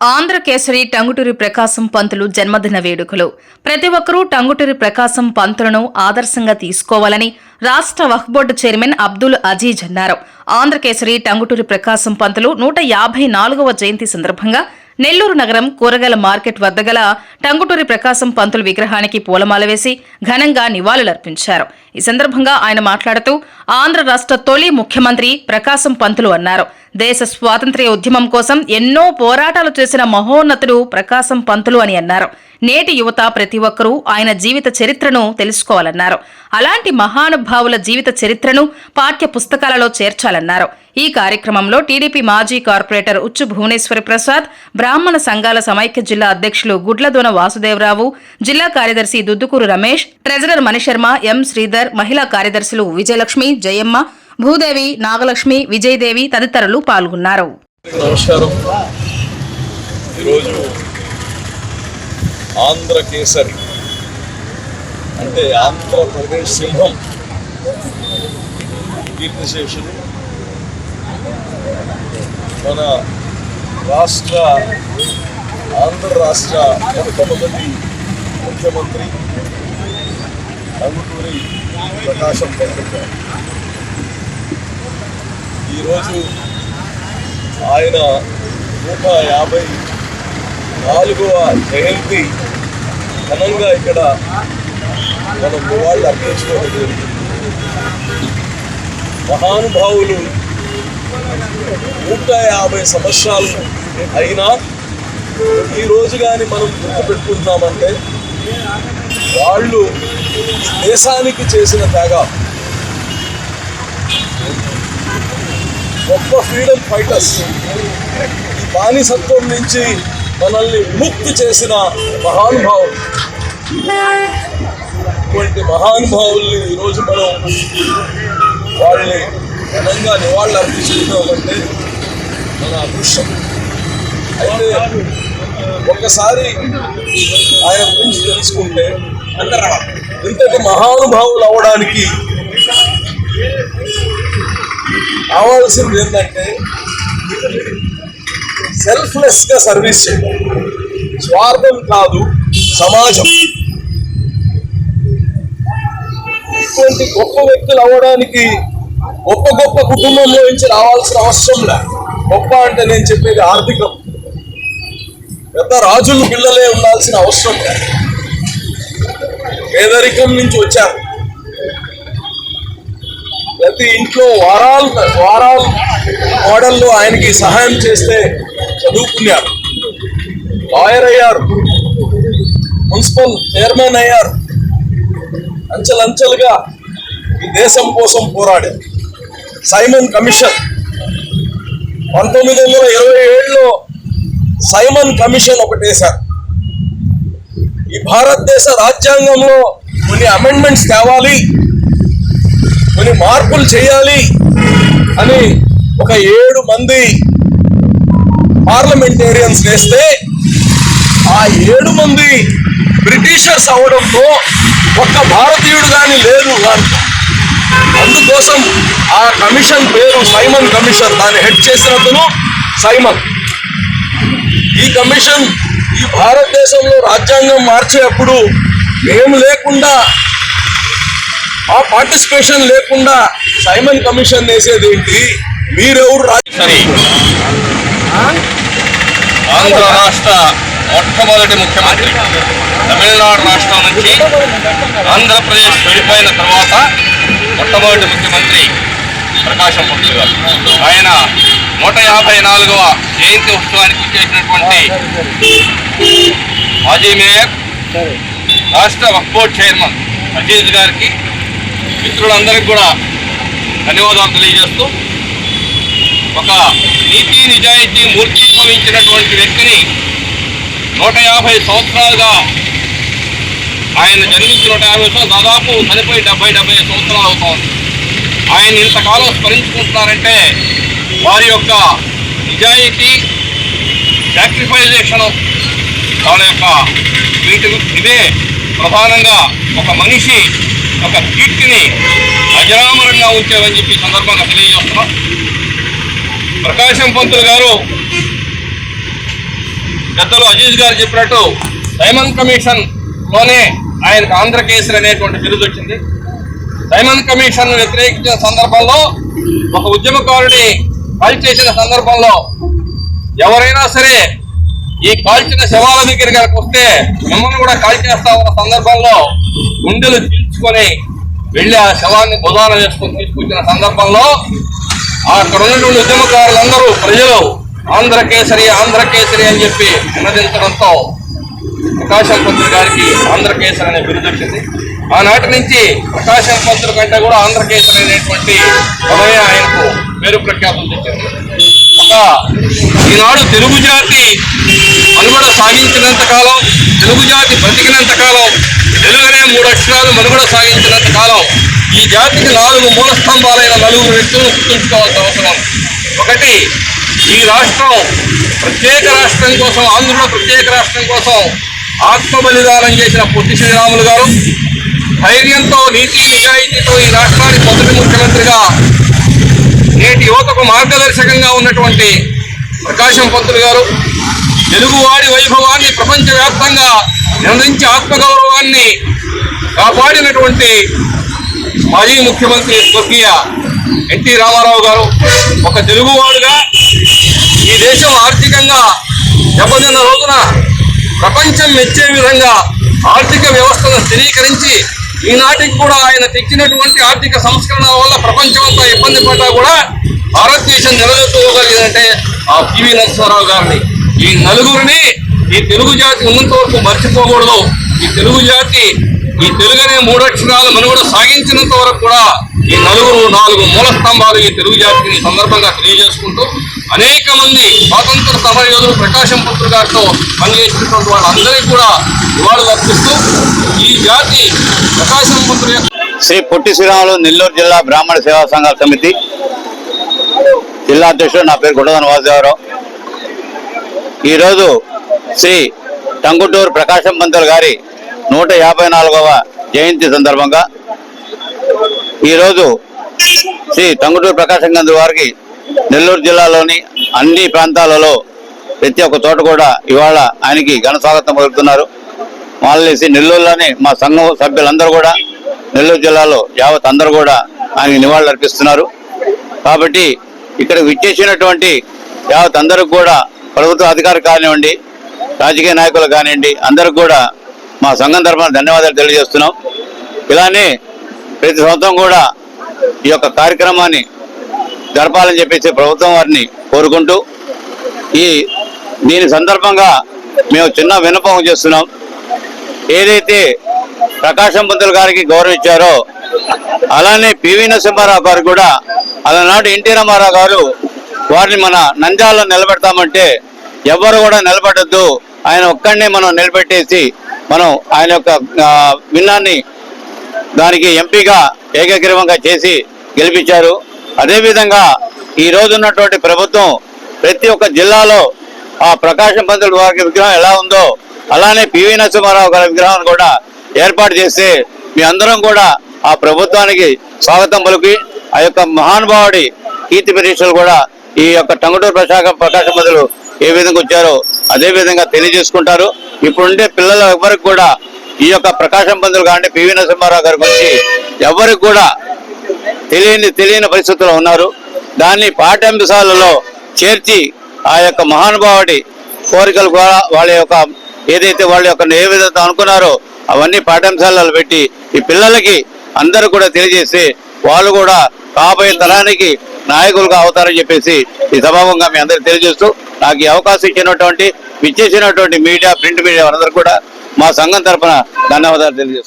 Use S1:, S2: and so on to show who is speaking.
S1: ఆంధ్రకేసరి టంగుటూరి ప్రకాశం పంతులు జన్మదిన వేడుకలు. ప్రతి ఒక్కరూ టంగుటూరి ప్రకాశం పంతులను ఆదర్శంగా తీసుకోవాలని రాష్ట్ర వక్ఫ్ బోర్డు చైర్మన్ అబ్దుల్ అజీజ్ అన్నారు. ఆంధ్రకేసరి టంగుటూరి ప్రకాశం పంతులు నూట యాభై నాలుగవ జయంతి సందర్భంగా నెల్లూరు నగరం కూరగాయల మార్కెట్ వద్ద గల టంగుటూరి ప్రకాశం పంతులు విగ్రహానికి పూలమాల వేసి ఘనంగా నివాళులర్పించారు. ఈ సందర్భంగా ఆయన మాట్లాడుతూ ఆంధ్ర రాష్ట్ర తొలి ముఖ్యమంత్రి ప్రకాశం పంతులు అన్నారు. దేశ స్వాతంత్ర్య ఉద్యమం కోసం ఎన్నో పోరాటాలు చేసిన మహోన్నతుడు ప్రకాశం పంతులు అని అన్నారు. నేటి యువత ప్రతి ఒక్కరూ ఆయన జీవిత చరిత్రను తెలుసుకోవాలన్నారు. అలాంటి మహానుభావుల జీవిత చరిత్రను పాఠ్య పుస్తకాలలో చేర్చాలన్నారు. ఈ కార్యక్రమంలో టీడీపీ మాజీ కార్పొరేటర్ ఉచ్చు భువనేశ్వరి ప్రసాద్ బ్రాహ్మణ సంఘాల సమైక్య జిల్లా అధ్యక్షులు గుడ్లదోన వాసుదేవరావు జిల్లా కార్యదర్శి దుద్దుకూరు రమేష్ ట్రెజరర్ మణిశర్మ ఎం శ్రీధర్ మహిళా కార్యదర్శులు విజయలక్ష్మి జయమ్మ భూదేవి నాగలక్ష్మి విజయదేవి తదితరులు పాల్గొన్నారు.
S2: నమస్కారం. ఈరోజు ఆంధ్ర కేసరి అంటే ఆంధ్రప్రదేశ్ సింహం కీర్తిశేషులు మన రాష్ట్ర ఆంధ్ర రాష్ట్ర మొట్టమొదటి ముఖ్యమంత్రి అంగుటూరి ప్రకాశం పంపించారు ఈరోజు ఆయన నూట యాభై నాలుగవ జయంతి ఘనంగా ఇక్కడ మనం వాళ్ళు అర్పించుకోవడం జరిగింది. మహానుభావులు నూట యాభై సంవత్సరాలు అయినా ఈ రోజు కానీ మనం గుర్తు పెట్టుకుంటున్నామంటే వాళ్ళు దేశానికి చేసిన త్యాగం. గొప్ప ఫ్రీడమ్ ఫైటర్స్ ఈ బానిసత్వం నుంచి మనల్ని విముక్తి చేసిన మహానుభావులు. ఇటువంటి మహానుభావుల్ని ఈరోజు మనం వాళ్ళని ఘనంగా నివాళులు అర్పించుకుంటామంటే మన అదృష్టం. అయితే ఒక్కసారి ఆయన గురించి తెలుసుకుంటే ఇంతటి మహానుభావులు అవడానికి కావాల్సింది ఏంటంటే సెల్ఫ్లెస్గా సర్వీస్ చేయడం. స్వార్థం కాదు సమాజం. ఇటువంటి గొప్ప వ్యక్తులు అవ్వడానికి గొప్ప గొప్ప కుటుంబంలో నుంచి రావాల్సిన అవసరం లే. గొప్ప అంటే నేను చెప్పేది ఆర్థికం. పెద్ద రాజులు పిల్లలే ఉండాల్సిన అవసరం లేదు పేదరికం నుంచి వచ్చారు. ప్రతి ఇంట్లో వారాలు వారాలు మోడల్లో ఆయనకి సహాయం చేస్తే చదువుకున్నారు. లాయర్ అయ్యారు. మున్సిపల్ చైర్మన్ అయ్యారు. అంచెలంచెలుగా ఈ దేశం కోసం పోరాడారు. Simon commission. పంతొమ్మిది వందల ఇరవై ఏడులో సైమన్ కమిషన్ ఒకటి వేశారు. ఈ భారతదేశ రాజ్యాంగంలో కొన్ని అమెండ్మెంట్స్ తేవాలి కొన్ని మార్పులు చేయాలి అని ఒక ఏడు మంది పార్లమెంటేరియన్స్ వేస్తే ఆ ఏడు మంది బ్రిటిషర్స్ అవడంతో ఒక్క భారతీయుడు కానీ లేదు దాంట్లో అందుకోసం ఆ కమిషన్ పేరు సైమన్ కమిషన్ దాన్ని హెడ్ చేసినతను సైమన్. ఈ కమిషన్ ఈ భారతదేశంలో రాజ్యాంగం మార్చేటప్పుడు మేము లేకుండా ఆ పార్టిసిపేషన్ లేకుండా సైమన్ కమిషన్ వేసేది ఏంటి? మీరెవరు
S3: ఆంధ్ర రాష్ట్ర మొట్టమొదటి ముఖ్యమంత్రి. తమిళనాడు రాష్ట్రం నుంచి ఆంధ్రప్రదేశ్ వెళ్ళిపోయిన తర్వాత మొట్టమొదటి ముఖ్యమంత్రి ప్రకాశం పంతులు గారు. ఆయన నూట యాభై నాలుగవ జయంతి ఉత్సవానికి చేసినటువంటి మాజీ మేయర్ రాష్ట్ర వక్ఫ్ బోర్డ్ చైర్మన్ అజీజ్ గారికి మిత్రులందరికీ కూడా ధన్యవాదాలు తెలియజేస్తూ ఒక నీతి నిజాయితీ మూర్తిభవించినటువంటి వ్యక్తిని నూట యాభై సంవత్సరాలుగా ఆయన జన్మించిన నూట యాభై సంవత్సరాలు దాదాపు చనిపోయి డెబ్బై డెబ్బై సంవత్సరాలు అవుతోంది. ఆయన ఇంతకాలం స్మరించుకుంటున్నారంటే వారి యొక్క నిజాయితీ సాక్రిఫైజేషన్ వాళ్ళ యొక్క వీటి ఇదే ప్రధానంగా ఒక మనిషి ఒక కీర్తిని అజరామరంగా ఉంచేవని చెప్పి సందర్భంగా తెలియజేస్తున్నాం. ప్రకాశం పంతులు గారు పెద్దలు అజీజ్ గారు చెప్పినట్టు డైమండ్ కమిషన్ లోనే ఆయనకు ఆంధ్రకేసరి అనేటువంటి బిరుదు వచ్చింది. డైమండ్ కమిషన్ వ్యతిరేకించిన సందర్భంలో ఒక ఉద్యమకారుని కాల్ చేసిన సందర్భంలో ఎవరైనా సరే ఈ కాల్చిన శవాల దగ్గర కనుక వస్తే మిమ్మల్ని కూడా కాల్ చేస్తా ఉన్న సందర్భంలో గుండెలు చీల్చుకొని వెళ్ళి ఆ శవాన్ని బుధాన వేసుకొని తీసుకొచ్చిన సందర్భంలో అక్కడ ఉన్నటువంటి ఉద్యమకారులందరూ ప్రజలు ఆంధ్రకేసరి ఆంధ్రకేసరి అని చెప్పి నినదించడంతో ప్రకాశం పంతులు గారికి ఆంధ్రకేసరి అనే బిరుదు వచ్చింది. ఆనాటి నుంచి ప్రకాశం పంతులు కంటే కూడా ఆంధ్రకేసరి అనేటువంటి పదవి ఆయనకు పేరు ప్రఖ్యాతం తెచ్చింది. ఒక ఈనాడు తెలుగు జాతి మనుగడ సాగించినంత కాలం తెలుగు జాతి బ్రతికినంత కాలం తెలుగు అనే మూడు అక్షరాలు మనుగడ సాగించినంత కాలం ఈ జాతికి నాలుగు మూల స్తంభాలైన నలుగురు వ్యక్తులను గుర్తుంచుకోవాల్సిన అవసరం. ఒకటి ఈ రాష్ట్రం ప్రత్యేక రాష్ట్రం కోసం ఆంధ్రలో ప్రత్యేక రాష్ట్రం కోసం ఆత్మ బలిదానం చేసిన పొట్టి శ్రీరాములు గారు ధైర్యంతో నీతి నిజాయితీతో ఈ రాష్ట్రానికి మొదటి ముఖ్యమంత్రిగా నేటి యువతకు మార్గదర్శకంగా ఉన్నటువంటి ప్రకాశం పంతులు గారు తెలుగువాడి వైభవాన్ని ప్రపంచవ్యాప్తంగా నిర్ణయించి ఆత్మగౌరవాన్ని కాపాడినటువంటి మాజీ ముఖ్యమంత్రి స్వర్గీయ ఎన్టీ రామారావు గారు ఒక తెలుగువాడుగా ఈ దేశం ఆర్థికంగా దెబ్బతిన్న రోజున ప్రపంచం మెచ్చే విధంగా ఆర్థిక వ్యవస్థను స్థిరీకరించి ఈనాటికి కూడా ఆయన తెచ్చినటువంటి ఆర్థిక సంస్కరణల వల్ల ప్రపంచమంతా ఇబ్బంది పడ్డా కూడా భారతదేశం నిలదొక్కుకోగలిగిందంటే ఆ పివి నరసింహారావు గారిని. ఈ నలుగురిని ఈ తెలుగు జాతి ఉన్నంత వరకు మర్చిపోకూడదు. ఈ తెలుగు జాతి ఈ తెలుగు అనే మూడక్షరాలు మనుగడ సాగించినంత వరకు కూడా ఈ నలుగురు నాలుగు మూల స్తంభాలు ఈ తెలుగు జాతికి సందర్భంగా తెలియజేసుకుంటూ అనేక మంది స్వాతంత్ర సమర యోధులు ప్రకాశం పుత్ర గారితో పనిచేసినటువంటి వాళ్ళందరికీ కూడా నివాళులు అర్పిస్తూ ఈ జాతి ప్రకాశం పుత్ర
S4: శ్రీ పొట్టి శ్రీరాములు నెల్లూరు జిల్లా బ్రాహ్మణ సేవా సంఘాల సమితి జిల్లా అధ్యక్షుడు నా పేరు గుడదన వాసుదేవరావు. ఈరోజు శ్రీ టంగుటూరు ప్రకాశం పంతులు గారి నూట యాభై నాలుగవ జయంతి సందర్భంగా ఈరోజు శ్రీ టంగుటూరు ప్రకాశం గంధు వారికి నెల్లూరు జిల్లాలోని అన్ని ప్రాంతాలలో ప్రతి ఒక్క చోట కూడా ఇవాళ ఆయనకి ఘన స్వాగతం పలుకుతున్నారు. మాలేసి నెల్లూరులోని మా సంఘం సభ్యులందరూ కూడా నెల్లూరు జిల్లాలో యావత్ అందరూ కూడా ఆయనకి నివాళులు అర్పిస్తున్నారు. కాబట్టి ఇక్కడ విచ్చేసినటువంటి యావత్ అందరికి కూడా ప్రభుత్వ అధికారులు కానివ్వండి రాజకీయ నాయకులు కానివ్వండి అందరికి కూడా మా సంఘం తరఫున ధన్యవాదాలు తెలియజేస్తున్నాం. ఇలానే ప్రతి సంవత్సరం కూడా ఈ యొక్క కార్యక్రమాన్ని గడపాలని చెప్పేసి ప్రభుత్వం వారిని కోరుకుంటూ ఈ దీని సందర్భంగా మేము చిన్న విన్నపం చేస్తున్నాం. ఏదైతే ప్రకాశం పంతులు గారికి గౌరవించారో అలానే పివి నరసింహారావు గారు కూడా అలనాడు ఎన్టీ రామారావు గారు వారిని మన నంద్యాలలో నిలబెడతామంటే ఎవరు కూడా నిలబడద్దు. ఆయన ఒక్కడనే మనం నిలబెట్టేసి మనం ఆయన యొక్క విన్నాన్ని దానికి ఎంపీగా ఏకగ్రీవంగా చేసి గెలిపించారు. అదేవిధంగా ఈ రోజు ఉన్నటువంటి ప్రభుత్వం ప్రతి ఒక్క జిల్లాలో ఆ ప్రకాశం పంతులు వారి విగ్రహం ఎలా ఉందో అలానే పివి నరసింహారావు గారి విగ్రహాన్ని కూడా ఏర్పాటు చేస్తే మీ అందరం కూడా ఆ ప్రభుత్వానికి స్వాగతం పలికి ఆ యొక్క మహానుభావుడి కీర్తి పరీక్షలు కూడా ఈ యొక్క టంగుటూరు ప్రశాఖ ప్రకాశం పంతులు ఏ విధంగా వచ్చారో అదే విధంగా తెలియజేసుకుంటారు. ఇప్పుడుండే పిల్లల ఎవరికి కూడా ఈ యొక్క ప్రకాశం పంతులు కానీ పివి నరసింహారావు గారి గురించి ఎవరికి కూడా తెలియని తెలియని పరిస్థితుల్లో ఉన్నారు. దాన్ని పాఠ్యాంశాలలో చేర్చి ఆ యొక్క మహానుభావుడి కోరికలు కూడా వాళ్ళ యొక్క ఏదైతే వాళ్ళ యొక్క ఏ విధంగా అనుకున్నారో అవన్నీ పాఠ్యాంశాలలో పెట్టి ఈ పిల్లలకి అందరూ కూడా తెలియజేసి వాళ్ళు కూడా కాబోయే తరానికి నాయకులుగా అవుతారని చెప్పేసి ఈ సభాముఖంగా మీ అందరికి తెలియజేస్తూ నాకు ఈ అవకాశం ఇచ్చినటువంటి విచ్చేసినటువంటి మీడియా ప్రింట్ మీడియా అందరూ కూడా మా సంఘం తరపున ధన్యవాదాలు తెలియజేస్తాం